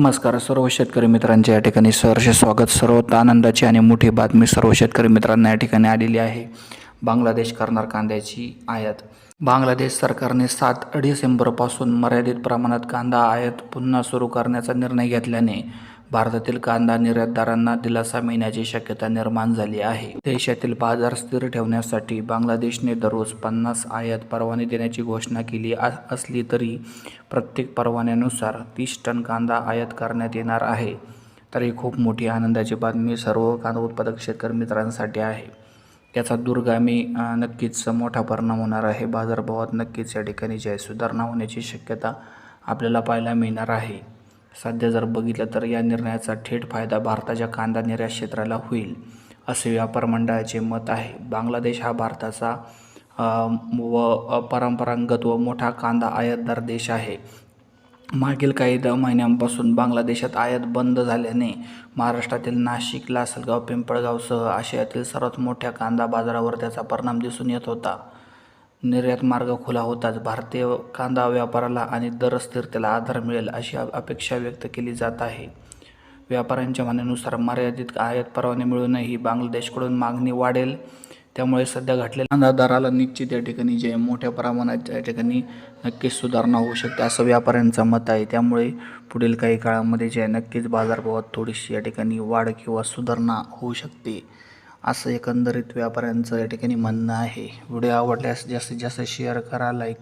नमस्कार सर्व शेतकरी मित्रांचे या ठिकाणी सहर्ष स्वागत. सर्वात आनंदाची आणि मोठी बातमी सर्व शेतकरी मित्रांना या ठिकाणी आलेली आहे. बांगलादेश करणार कांद्याची आयात. बांगलादेश सरकारने सात डिसेंबरपासून मर्यादित प्रमाणात कांदा आयात पुन्हा सुरू करण्याचा निर्णय घेतल्याने भारतातील कांदा निर्यातदारांना दिलासा मिळण्याची शक्यता निर्माण झाली आहे. देशातील बाजार स्थिर ठेवण्यासाठी बांगलादेशने दररोज पन्नास आयात परवाने देण्याची घोषणा केली असली तरी प्रत्येक परवान्यानुसार तीस टन कांदा आयात करण्यात येणार आहे. तर ही खूप मोठी आनंदाची बातमी सर्व कांदा उत्पादक शेतकरी मित्रांसाठी आहे. याचा दूरगामी नक्कीच मोठा परिणाम होणार आहे. बाजारभावात नक्कीच या ठिकाणी जी आहे सुधारणा होण्याची शक्यता आपल्याला पाहायला मिळणार आहे. सध्या जर बघितलं तर या निर्णयाचा थेट फायदा भारताच्या कांदा निर्यात क्षेत्राला होईल असे व्यापार मंडळाचे मत आहे. बांगलादेश हा भारताचा व परंपरागत व मोठा कांदा आयातदार देश आहे. मागील काही द महिन्यांपासून बांगलादेशात आयात बंद झाल्याने महाराष्ट्रातील नाशिक लासलगाव पिंपळगावसह आशियातील सर्वात मोठ्या कांदा बाजारावर त्याचा परिणाम दिसून येत होता. निर्यात मार्ग खुला होताच भारतीय कांदा व्यापाराला आणि दर स्थिरतेला आधार मिळेल अशी अपेक्षा व्यक्त केली जात आहे. व्यापाऱ्यांच्या म्हणण्यानुसार मर्यादित आयात परवाने मिळूनही बांगलादेशकडून मागणी वाढेल. त्यामुळे सध्या घटलेल्या कांदा निश्चित या ठिकाणी जे मोठ्या प्रमाणात या ठिकाणी नक्कीच सुधारणा होऊ शकते असं व्यापाऱ्यांचं मत आहे. त्यामुळे पुढील काही काळामध्ये जे आहे नक्कीच बाजारभावात थोडीशी या ठिकाणी वाढ किंवा सुधारणा होऊ शकते असं एकंदरीत व्यापाऱ्यांचं या ठिकाणी म्हणणं आहे. व्हिडिओ आवडल्यास जास्तीत जास्त शेअर करा लाईक